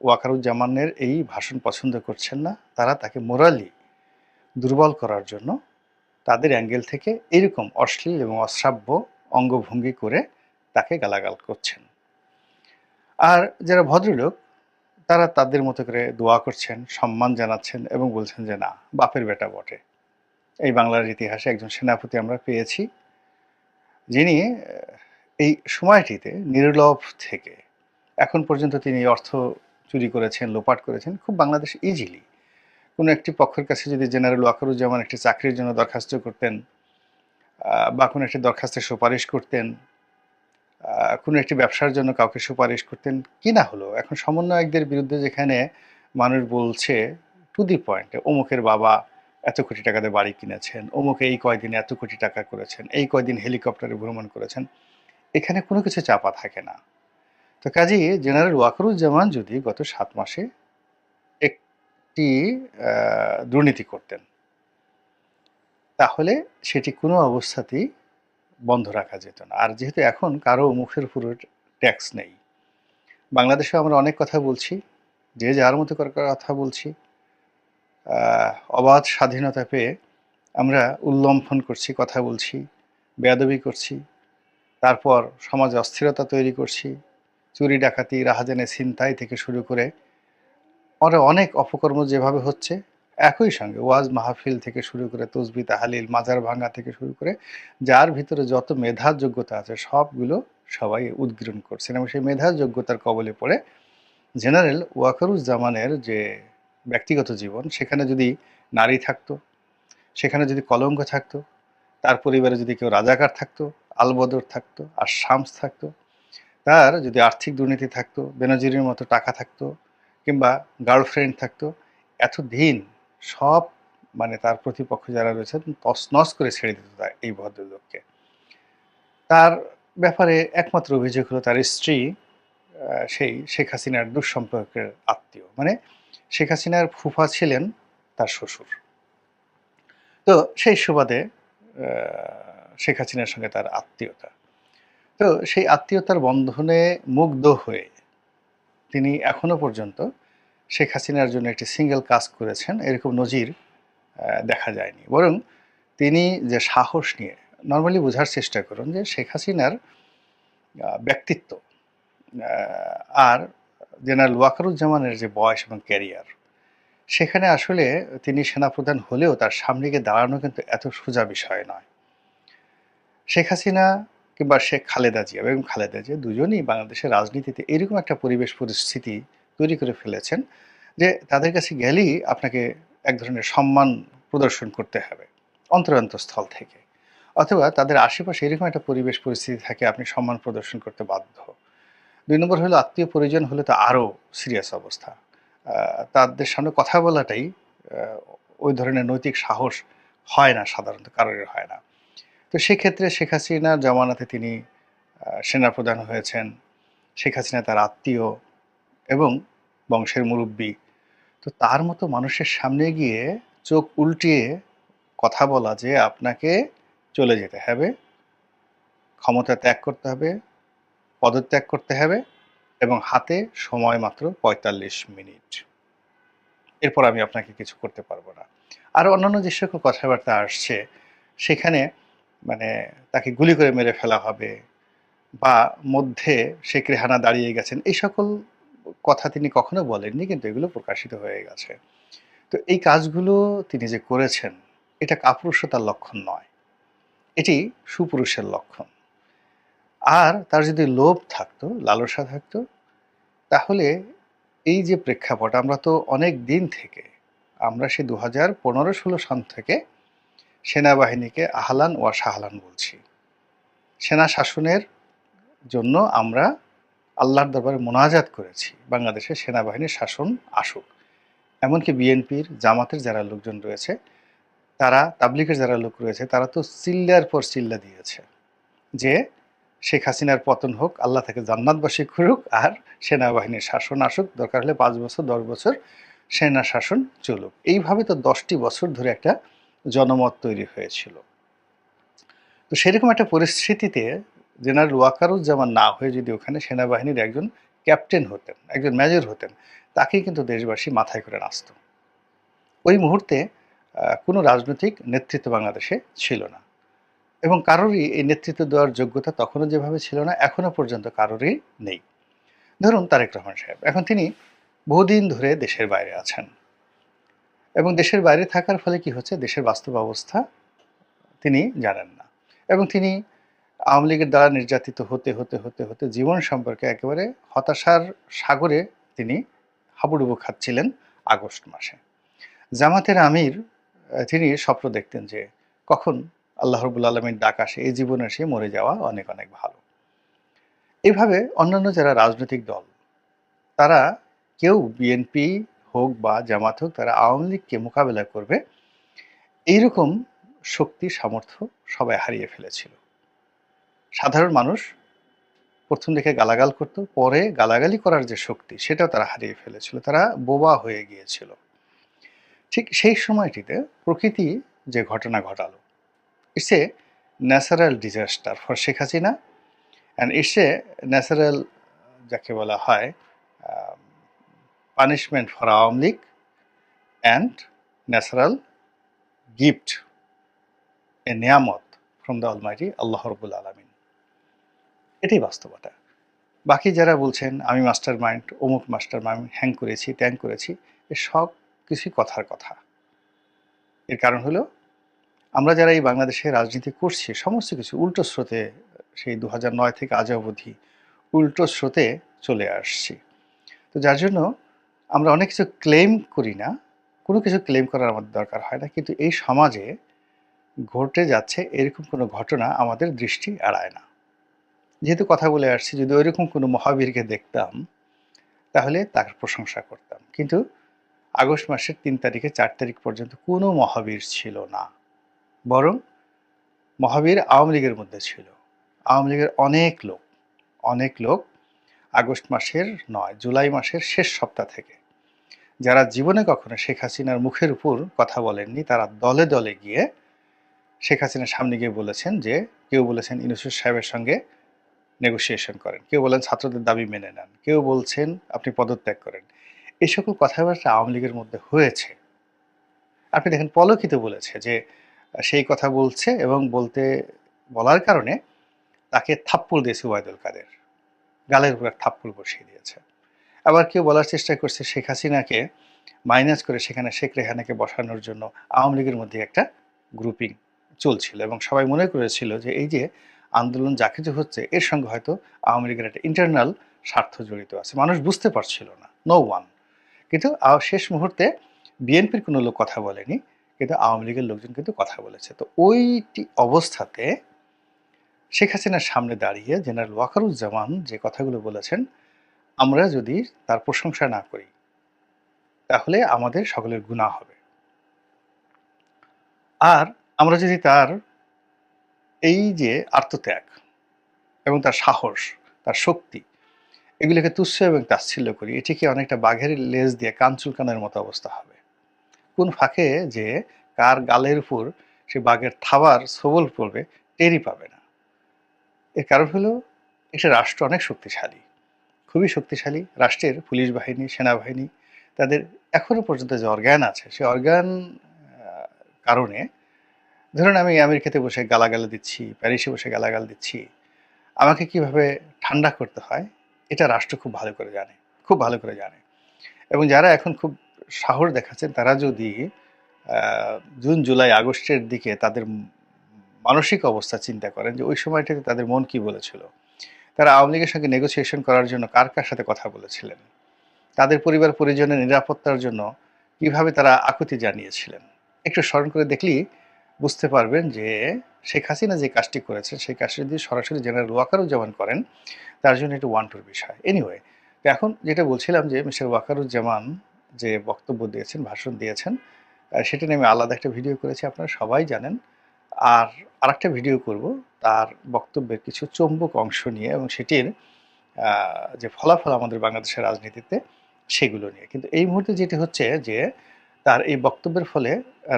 ওয়াকারুজ্জামানের এই ভাষণ পছন্দ করছেন না, তারা তাকে মোরালি, দুর্বল করার জন্য তাদের অ্যাঙ্গেল থেকে এরকম অশ্লীল এবং অশ্রাব্য অঙ্গভঙ্গি করে তাকে গালাগাল করছেন। আর যারা ভদ্রলোক, তারা তাদের মতো করে দোয়া করছেন, সম্মান জানাচ্ছেন এবং বলছেন যে, না, বাপের বেটা বটে। এই বাংলার ইতিহাসে একজন সেনাপতি আমরা পেয়েছি, যিনি, এই সময়টিতে নির্লভ থেকে, এখন পর্যন্ত তিনি অর্থ চুরি করেছেন, লোপাট করেছেন, খুব বাংলাদেশ ইজিলি কোনো একটি পক্ষের কাছে যদি জেনারেল ওয়াকারুজ্জামান একটি চাকরির জন্য দরখাস্ত করতেন বা কোনো একটি দরখাস্তের সুপারিশ করতেন কোনো একটি ব্যবসার জন্য কাউকে সুপারিশ করতেন, কি না হলো? এখন সমন্বয়কদের বিরুদ্ধে যেখানে মানুষ বলছে টু দি পয়েন্ট অমুকের বাবা এত কোটি টাকাতে বাড়ি কিনেছেন, অমুকে এই কয়দিনে এত কোটি টাকা করেছেন, এই কয়দিন হেলিকপ্টারে ভ্রমণ করেছেন। এখানে কোনো কিছু চাপা থাকে না। তো কাজেই জেনারেল ওয়াকারুজ্জামান যদি গত সাত মাসে একটি দুর্নীতি করতেন, তাহলে সেটি কোনো অবস্থাতেই বন্ধ রাখা যেত না। আর যেহেতু এখন কারও মুখের উপর ট্যাক্স নেই বাংলাদেশে আমরা অনেক কথা বলছি, যে যার মতো করে কথা বলছি অবাধ স্বাধীনতা পেয়ে আমরা উল্লম্ফন করছি, কথা বলছি, বেয়াদবি করছি, তারপর সমাজে অস্থিরতা তৈরি করছি চুরি, ডাকাতি রাহাজানে ছিনতাই থেকে শুরু করে আরও অনেক অপকর্ম যেভাবে হচ্ছে, একই সঙ্গে ওয়াজ মাহফিল থেকে শুরু করে তসবি তাহালিল, মাজার ভাঙা থেকে শুরু করে যার ভিতরে যত মেধার যোগ্যতা আছে সবগুলো সবাই উদ্গীরণ করছেন। এবং সেই মেধার যোগ্যতার কবলে পড়ে জেনারেল ওয়াকারুজ্জামানের যে ব্যক্তিগত জীবন, সেখানে যদি নারী থাকতো, সেখানে যদি কলঙ্ক থাকতো, তার পরিবারে যদি কেউ রাজাকার থাকতো, আলবদর থাকতো আর শামস থাকতো তার যদি আর্থিক দুর্নীতি থাকতো, বেনজিরের মতো টাকা থাকতো, কিংবা গার্লফ্রেন্ড থাকতো, এতদিন সব মানে তার প্রতিপক্ষ যারা রয়েছেন তছনছ করে ছেড়ে দিত তার এই ভদ্রলোককে। তার ব্যাপারে একমাত্র অভিযোগ হলো তার স্ত্রী সেই শেখ হাসিনার দুঃসম্পর্কের আত্মীয়। মানে শেখ হাসিনার ফুফা ছিলেন তার শ্বশুর। তো সেই সুবাদে শেখ হাসিনার সঙ্গে তার আত্মীয়তা। তো সেই আত্মীয়তার বন্ধনে মুগ্ধ হয়ে তিনি এখনও পর্যন্ত শেখ হাসিনার জন্য একটি সিঙ্গেল কাজ করেছেন। এরকম নজির দেখা যায়নি। বরং তিনি যে সাহস নিয়ে নর্মালি বোঝার চেষ্টা করুন যে শেখ হাসিনার ব্যক্তিত্ব আর জেনারেল ওয়াকারুজ্জামানের যে বয়স এবং ক্যারিয়ার, সেখানে আসলে তিনি সেনাপ্রধান হলেও তার সামনে গিয়ে দাঁড়ানো কিন্তু এত সোজা বিষয় নয়। শেখ হাসিনা কিংবা শেখ খালেদা জিয়া এবং খালেদা জিয়া দুজনেই বাংলাদেশের রাজনীতিতে এরকম একটা পরিবেশ পরিস্থিতি তৈরি করে ফেলেছেন যে তাদের কাছে গেলেই আপনাকে এক ধরনের সম্মান প্রদর্শন করতে হবে অন্তরান্তস্থল থেকে। অথবা তাদের আশেপাশে এরকম একটা পরিবেশ পরিস্থিতি থাকে আপনি সম্মান প্রদর্শন করতে বাধ্য। দুই নম্বর হলো আত্মীয় পরিজন হলে তো আরও সিরিয়াস অবস্থা। তাদের সামনে কথা বলাটাই ওই ধরনের নৈতিক সাহস হয় না, সাধারণত কারোর হয় না। তো সেক্ষেত্রে শেখ হাসিনার জমানাতে তিনি সেনাপ্রধান হয়েছেন। শেখ হাসিনা তার আত্মীয় এবং বংশের মুরব্বী। তো তার মতো মানুষের সামনে গিয়ে চোখ উল্টিয়ে কথা বলা যে আপনাকে চলে যেতে হবে, ক্ষমতা ত্যাগ করতে হবে, পদত্যাগ করতে হবে এবং হাতে সময় মাত্র পঁয়তাল্লিশ মিনিট। এরপর আমি আপনাকে কিছু করতে পারব না। আর অন্যান্য যে সকল কথাবার্তা আসছে, সেখানে মানে তাকে গুলি করে মেরে ফেলা হবে বা মধ্যে শেখ রেহানা দাঁড়িয়ে গেছেন, এই সকল কথা তিনি কখনো বলেননি, কিন্তু এগুলো প্রকাশিত হয়ে গেছে। তো এই কাজগুলো তিনি যে করেছেন, এটা কাপুরুষতার লক্ষণ নয়। এটি সুপুরুষের লক্ষণ। আর তার যদি লোভ থাকতো, লালসা থাকতো, তাহলে এই যে প্রেক্ষাপট, আমরা তো অনেক দিন থেকে, আমরা সে দু হাজার পনেরো ষোলো সাল থেকে সেনাবাহিনীকে আহলান ওয়া সাহলান বলছি। সেনা শাসনের জন্য আমরা আল্লাহর দরবারে মোনাজাত করেছি বাংলাদেশে সেনাবাহিনীর শাসন আসুক। এমনকি বিএনপির জামাতের যারা লোকজন রয়েছে, তারা, তাবলিগের যারা লোক রয়েছে, তারা তো চিল্লার পর চিল্লা দিয়েছে যে শেখ হাসিনার পতন হোক, আল্লাহ থেকে জান্নাতবাসী করুক আর সেনাবাহিনীর শাসন আসুক। দরকার হলে পাঁচ বছর, দশ বছর সেনা শাসন চলুক। এইভাবে তো দশটি বছর ধরে একটা জনমত তৈরি হয়েছিল। তো সেরকম একটা পরিস্থিতিতে জেনারেল ওয়াকারুজ্জামান না হয়ে যদি ওখানে সেনাবাহিনীর একজন ক্যাপ্টেন হতেন, একজন মেজর হতেন, তাকেই কিন্তু দেশবাসী মাথায় করে নাচত। ওই মুহূর্তে কোনো রাজনৈতিক নেতৃত্ব বাংলাদেশে ছিল না। এবং কারোরই এই নেতৃত্ব দেওয়ার যোগ্যতা তখনও যেভাবে ছিল না, এখনও পর্যন্ত কারোরই নেই। ধরুন তারেক রহমান সাহেব, এখন তিনি বহুদিন ধরে দেশের বাইরে আছেন। এবং দেশের বাইরে থাকার ফলে কি হচ্ছে? দেশের বাস্তব অবস্থা তিনি জানেন না। এবং তিনি আওয়ামী লীগের দ্বারা নির্যাতিত হতে হতে হতে হতে জীবন সম্পর্কে একেবারে হতাশার সাগরে তিনি হাবুডুবু খাচ্ছিলেন আগস্ট মাসে। জামাতের আমির তিনি স্বপ্ন দেখতেন যে কখন আল্লাহ রবুল আলমীর ডাক আসে, এই জীবনে সে মরে যাওয়া অনেক অনেক ভালো। এভাবে অন্যান্য যারা রাজনৈতিক দল, তারা কেউ বিএনপি হোক বা জামাত হোক, তারা আওয়ামী লীগকে মোকাবেলা করবে। এইরকম শক্তি, সামর্থ্য সবাই হারিয়ে ফেলেছিল। সাধারণ মানুষ প্রথম দিকে গালাগাল করত, পরে গালাগালি করার যে শক্তি সেটাও তারা হারিয়ে ফেলেছিল। তারা বোবা হয়ে গিয়েছিল। ঠিক সেই সময়টিতে প্রকৃতি যে ঘটনা ঘটালো it's a natural disaster for Sheikh Hasina and it's a natural যাকে বলা হয় punishment for Awami League and natural gift a নিয়ামত ফ্রম দ্য অলমাইটি আল্লাহ রবুল আলমিন। এটাই বাস্তবতা। বাকি যারা বলছেন, আমি মাস্টার মাইন্ড অমুক মাস্টার মাইন্ড হ্যাং করেছি ত্যাং করেছি, এ সব কিছুই কথার কথা। এর কারণ হলো, আমরা যারা এই বাংলাদেশে রাজনীতি করছি, সমস্ত কিছু উল্টো স্রোতে, সেই দু নয় থেকে আজ অবধি উল্টো স্রোতে চলে আসছি। তো যার জন্য আমরা অনেক কিছু ক্লেম করি না, কোনো কিছু ক্লেম করার আমাদের দরকার হয় না, কিন্তু এই সমাজে ঘটে যাচ্ছে এরকম কোনো ঘটনা আমাদের দৃষ্টি এড়ায় না। যেহেতু কথা বলে আসছি, যদি ওইরকম কোনো মহাবীরকে দেখতাম, তাহলে তার প্রশংসা করতাম। কিন্তু আগস্ট মাসের তিন তারিখে চার তারিখ পর্যন্ত কোনো মহাবীর ছিল না। বরং মহাবীর আওয়ামী লীগের মধ্যে ছিল। আওয়ামী লীগের অনেক লোক অনেক লোক আগস্ট মাসের নয়, জুলাই মাসের শেষ সপ্তাহ থেকে যারা জীবনে কখনো শেখ হাসিনার মুখের উপর কথা বলেননি, তারা দলে দলে গিয়ে শেখ হাসিনার সামনে গিয়ে বলেছেন যে, কেউ বলেছেন ইনুসুর সাহেবের সঙ্গে নেগোসিয়েশন করেন, কেউ বলেন ছাত্রদের দাবি মেনে নেন, কেউ বলছেন আপনি পদত্যাগ করেন। এই সকল কথাবার্তা আওয়ামী লীগের মধ্যে হয়েছে। আপনি দেখেন পলকিত বলেছে যে, সেই কথা বলছে এবং বলতে, বলার কারণে তাকে থাপ্পড় দিয়েছে ওয়াইদুল কাদের। গালের উপর থাপ্পড় বসিয়ে দিয়েছে। আবার কেউ বলার চেষ্টা করছে শেখ হাসিনাকে মাইনাস করে সেখানে শেখ রেহানাকে বসানোর জন্য আওয়ামী লীগের মধ্যে একটা গ্রুপিং চলছিল এবং সবাই মনে করেছিল যে এই যে আন্দোলন যা কিছু হচ্ছে, এর সঙ্গে হয়তো আওয়ামী লীগের একটা ইন্টারনাল স্বার্থ জড়িত আছে। মানুষ বুঝতে পারছিল না নো ওয়ান কিন্তু শেষ মুহূর্তে বিএনপির কোনো লোক কথা বলেনি, কিন্তু আওয়ামী লীগের লোকজন কিন্তু কথা বলেছে। তো ওইটি অবস্থাতে শেখ হাসিনার সামনে দাঁড়িয়ে জেনারেল ওয়াকারুজ্জামান যে কথাগুলো বলেছেন আমরা যদি তার প্রশংসা না করি, তাহলে আমাদের সকলের গুণা হবে। আর আমরা যদি তার এই যে আত্মত্যাগ এবং তার সাহস, তার শক্তি, এগুলোকে তুচ্ছ এবং তাচ্ছিল্য করি, এটিকে অনেকটা বাঘের লেজ দিয়ে কান চুলকানোর মতো অবস্থা হবে। কোন ফাঁকে যে কার গালের উপর সে বাঘের থাবার সবল পড়বে টেরই পাবে না। এর কারণ হলো একটা রাষ্ট্র অনেক শক্তিশালী। খুবই শক্তিশালী রাষ্ট্রের পুলিশ বাহিনী, সেনাবাহিনী, তাদের এখনও পর্যন্ত যে অর্গান আছে সেই অর্গান কারণে ধরুন আমি আমেরিকাতে বসে গালাগাল দিচ্ছি, প্যারিসে বসে গালাগাল দিচ্ছি, আমাকে কীভাবে ঠান্ডা করতে হয়, এটা রাষ্ট্র খুব ভালো করে জানে, খুব ভালো করে জানে। এবং যারা এখন খুব সাহস দেখাচ্ছেন, তারা যদি জুন, জুলাই, আগস্টের দিকে তাদের মানসিক অবস্থা চিন্তা করেন যে ওই সময়টাতে তাদের মন কি বলেছিল তারা আওয়ামী লীগের সঙ্গে নেগোসিয়েশন করার জন্য কার কার সাথে কথা বলেছিলেন? তাদের পরিবার পরিজনের নিরাপত্তার জন্য কীভাবে তারা আকুতি জানিয়েছিলেন? একটু স্মরণ করে দেখলেই বুঝতে পারবেন যে শেখ হাসিনা যে কাজটি করেছেন, সেই কাজটি যদি সরাসরি জেনারেল ওয়াকারুজ্জামান করেন, তার জন্য একটু ওয়ান টুর বিষয় এনিওয়ে এখন যেটা বলছিলাম যে মিস্টার ওয়াকারুজ্জামান যে বক্তব্য দিয়েছেন, ভাষণ দিয়েছেন সেটা নিয়ে আমি আলাদা একটা ভিডিও করেছি, আপনারা সবাই জানেন। আর আরেকটা ভিডিও করব, তার বক্তব্যের কিছু চৌম্বক অংশ নিয়ে এবং সেটির যে ফলাফল আমাদের বাংলাদেশের রাজনীতিতে সেগুলো নিয়ে। কিন্তু এই মুহূর্তে যেটি হচ্ছে যে, তার এই বক্তব্যের ফলে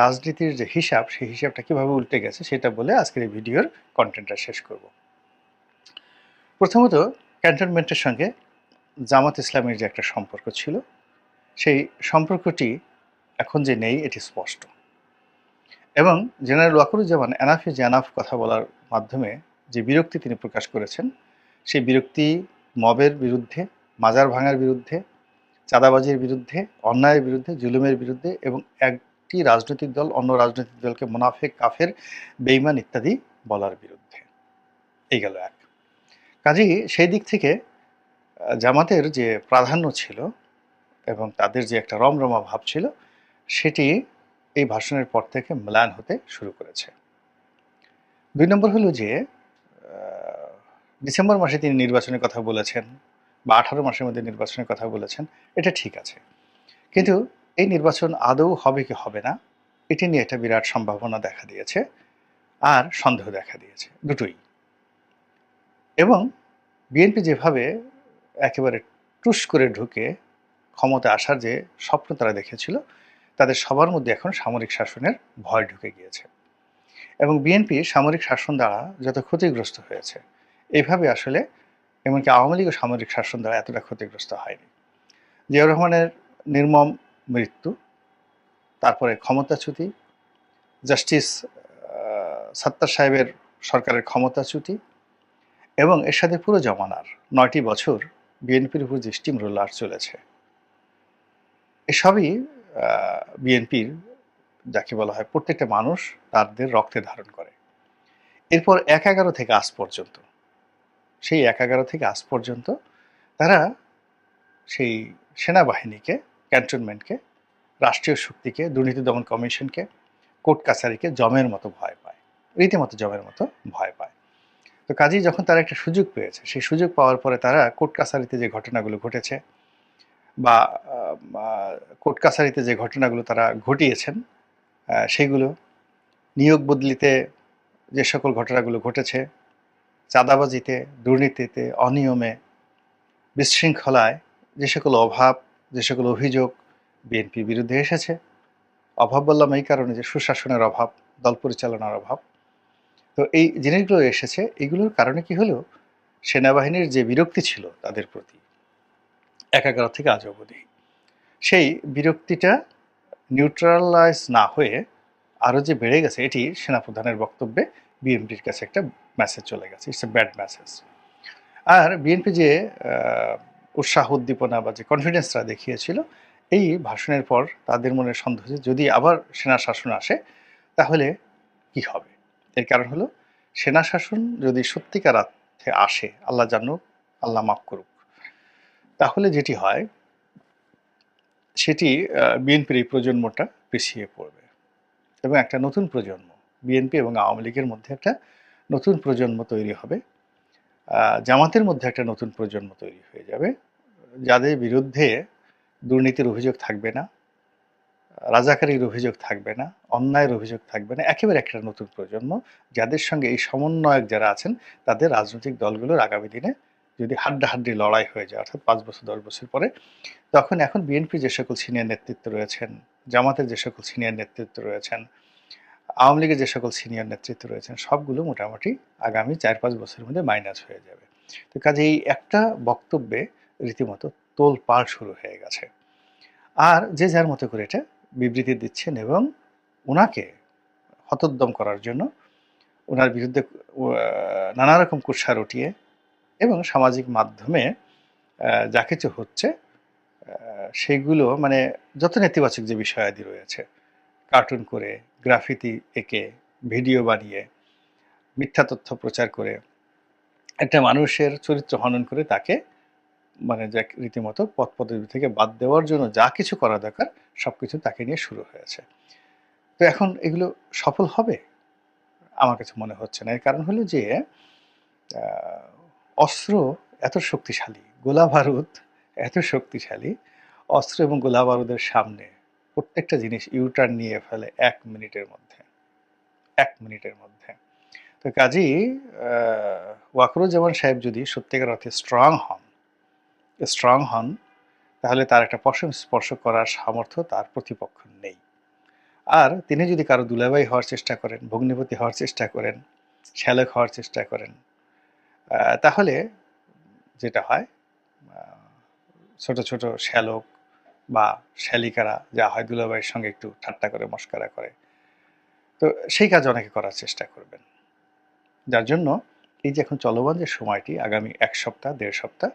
রাজনীতির যে হিসাব, সেই হিসাবটা কীভাবে উল্টে গেছে সেটা বলে আজকের এই ভিডিওর কন্টেন্টটা শেষ করব। প্রথমত ক্যান্টনমেন্টের সঙ্গে জামাত ইসলামের যে একটা সম্পর্ক ছিল, সেই সম্পর্কটি এখন যে নেই, এটি স্পষ্ট। এবং জেনারেল ওয়াকুরুজ্জামান এনাফে জানাফ কথা বলার মাধ্যমে যে বিরক্তি তিনি প্রকাশ করেছেন, সেই বিরক্তি মবের বিরুদ্ধে, মাজার ভাঙার বিরুদ্ধে, চাঁদাবাজির বিরুদ্ধে, অন্যায়ের বিরুদ্ধে, জুলুমের বিরুদ্ধে এবং একটি রাজনৈতিক দল অন্য রাজনৈতিক দলকে মুনাফেক, কাফের বেইমান ইত্যাদি বলার বিরুদ্ধে। এই গেল এক। কাজেই সেই দিক থেকে জামাতের যে প্রাধান্য ছিল এবং তাদের যে একটা রমরমা ভাব ছিল, সেটি এই ভাষণের পর থেকে ম্লান হতে শুরু করেছে। দুই নম্বর হলো যে ডিসেম্বর মাসে তিনি নির্বাচনের কথা বলেছেন বা আঠারো মাসের মধ্যে নির্বাচনের কথা বলেছেন, এটা ঠিক আছে। কিন্তু এই নির্বাচন আদৌ হবে কি হবে না, এটি নিয়ে একটা বিরাট সম্ভাবনা দেখা দিয়েছে আর সন্দেহ দেখা দিয়েছে দুটোই। এবং বিএনপি যেভাবে একেবারে টুস করে ঢুকে ক্ষমতা আসার যে স্বপ্ন তারা দেখেছিল তাদের সবার মধ্যে এখন সামরিক শাসনের ভয় ঢুকে গিয়েছে। এবং বিএনপি সামরিক শাসন দ্বারা যত ক্ষতিগ্রস্ত হয়েছে এইভাবে আসলে এমনকি আওয়ামী লীগও সামরিক শাসন দ্বারা এতটা ক্ষতিগ্রস্ত হয়নি। জিয়াউর রহমানের নির্মম মৃত্যু, তারপরে ক্ষমতাচ্যুতি, জাস্টিস সাত্তার সাহেবের সরকারের ক্ষমতাচ্যুতি এবং এর সাথে পুরো জমানার নয়টি বছর বিএনপির উপর যে স্টিম রোলার চলেছে। এসবই বিএনপির যাকে বলা হয় প্রত্যেকটা মানুষ তাদের রক্তে ধারণ করে। এরপর এক এগারো থেকে আজ পর্যন্ত, সেই এক এগারো থেকে আজ পর্যন্ত তারা সেই সেনাবাহিনীকে, ক্যান্টনমেন্টকে, রাষ্ট্রীয় শক্তিকে, দুর্নীতি দমন কমিশনকে, কোর্ট কাছারিকে জমের মতো ভয় পায়, রীতিমতো জমের মতো ভয় পায়। তো কাজেই যখন তারা একটা সুযোগ পেয়েছে, সেই সুযোগ পাওয়ার পরে তারা কোর্ট কাছারিতে যে ঘটনাগুলো ঘটেছে বা কোর্ট কাছারিতে যে ঘটনাগুলো তারা ঘটিয়েছেন সেগুলো নিয়োগ বদলিতে যে সকল ঘটনাগুলো ঘটেছে, চাঁদাবাজিতে, দুর্নীতিতে, অনিয়মে, বিশৃঙ্খলায় যে সকল অভাব, যে সকল অভিযোগ বিএনপি বিরুদ্ধে এসেছে। অভাব বললাম এই কারণে যে সুশাসনের অভাব, দল পরিচালনার অভাব। তো এই জিনিসগুলো এসেছে, এগুলোর কারণে কি হলো? সেনাবাহিনীর যে বিরক্তি ছিল তাদের প্রতি এক এগারো থেকে আজ অবধি। সেই বিরক্তিটা নিউট্রালাইজ না হয়ে আরও যে বেড়ে গেছে, এটি সেনাপ্রধানের বক্তব্যে বিএনপির কাছে একটা মেসেজ চলে গেছে। ইটস এ ব্যাড মেসেজ আর বিএনপি যে উৎসাহ উদ্দীপনা বা যে কনফিডেন্সটা দেখিয়েছিল, এই ভাষণের পর তাদের মনে সন্দেহ যে যদি আবার সেনা শাসন আসে, তাহলে কি হবে? এর কারণ হলো, সেনা শাসন যদি সত্যিকার আসে, আল্লাহ জানুক, আল্লাহ মাফ করুক তাহলে যেটি হয়, সেটি বিএনপির এই প্রজন্মটা পিছিয়ে পড়বে। এবং একটা নতুন প্রজন্ম, বিএনপি এবং আওয়ামী লীগের মধ্যে একটা নতুন প্রজন্ম তৈরি হবে। জামাতের মধ্যে একটা নতুন প্রজন্ম তৈরি হয়ে যাবে। যাদের বিরুদ্ধে দুর্নীতির অভিযোগ থাকবে না, রাজাকারীর অভিযোগ থাকবে না, অন্যায়ের অভিযোগ থাকবে না, একেবারে একটা নতুন প্রজন্ম। যাদের সঙ্গে এই সমন্বয়ক যারা আছেন, তাদের রাজনৈতিক দলগুলোর আগামী দিনে যদি হাড্ডাহাড্ডি লড়াই হয়ে যায়, অর্থাৎ পাঁচ বছর, দশ বছর পরে, তখন এখন বিএনপি যে সকল সিনিয়র নেতৃত্ব রয়েছেন, জামাতের যে সকল সিনিয়র নেতৃত্ব রয়েছেন, আওয়ামী লীগের যে সকল সিনিয়র নেতৃত্ব রয়েছেন, সবগুলো মোটামুটি আগামী চার, পাঁচ বছরের মধ্যে মাইনাস হয়ে যাবে। তো কাজে এই একটা বক্তব্যে রীতিমতো তোল পাড় শুরু হয়ে গেছে। আর যে যার মতো করে এটা বিবৃতি দিচ্ছেন এবং ওনাকে হতোদ্যম করার জন্য ওনার বিরুদ্ধে নানা রকম কুৎসা রটিয়ে এবং সামাজিক মাধ্যমে যা কিছু হচ্ছে সেগুলো মানে যত নেতিবাচক যে বিষয়াদি রয়েছে, কার্টুন করে, গ্রাফিতি এঁকে, ভিডিও বানিয়ে, মিথ্যা তথ্য প্রচার করে, একটা মানুষের চরিত্র হনন করে তাকে মানে যে রীতিমতো পথ পদবি থেকে বাদ দেওয়ার জন্য যা কিছু করা দরকার সব কিছু তাকে নিয়ে শুরু হয়েছে। তো এখন এগুলো সফল হবে? আমার কাছে মনে হচ্ছে না। এর কারণ হলো যে অস্ত্র এত শক্তিশালী গোলা বারুদ এত শক্তিশালী অস্ত্র এবং গোলা বারুদের সামনে প্রত্যেকটা জিনিস ইউটার্ন নিয়ে ফেলে এক মিনিটের মধ্যে। এক মিনিটের মধ্যে। তো আহ, ওয়াকরুজ্জামান সাহেব যদি সত্যিকার অর্থে স্ট্রং হন স্ট্রং হন তাহলে তার একটা পশম স্পর্শ করার সামর্থ্য তার প্রতিপক্ষ নেই। আর তিনি যদি কারও দুলাবাই হওয়ার চেষ্টা করেন ভগ্নিপতি হওয়ার চেষ্টা করেন শ্যালক হওয়ার চেষ্টা করেন তাহলে যেটা হয় ছোট ছোট শ্যালক বা শ্যালিকারা যা হয় দুলাভাইয়ের সঙ্গে একটু ঠাট্টা করে, মস্করা করে। তো সেই কাজ অনেকে করার চেষ্টা করবেন। যার জন্য এই যে এখন চলমান যে সময়টি, আগামী এক সপ্তাহ, দেড় সপ্তাহ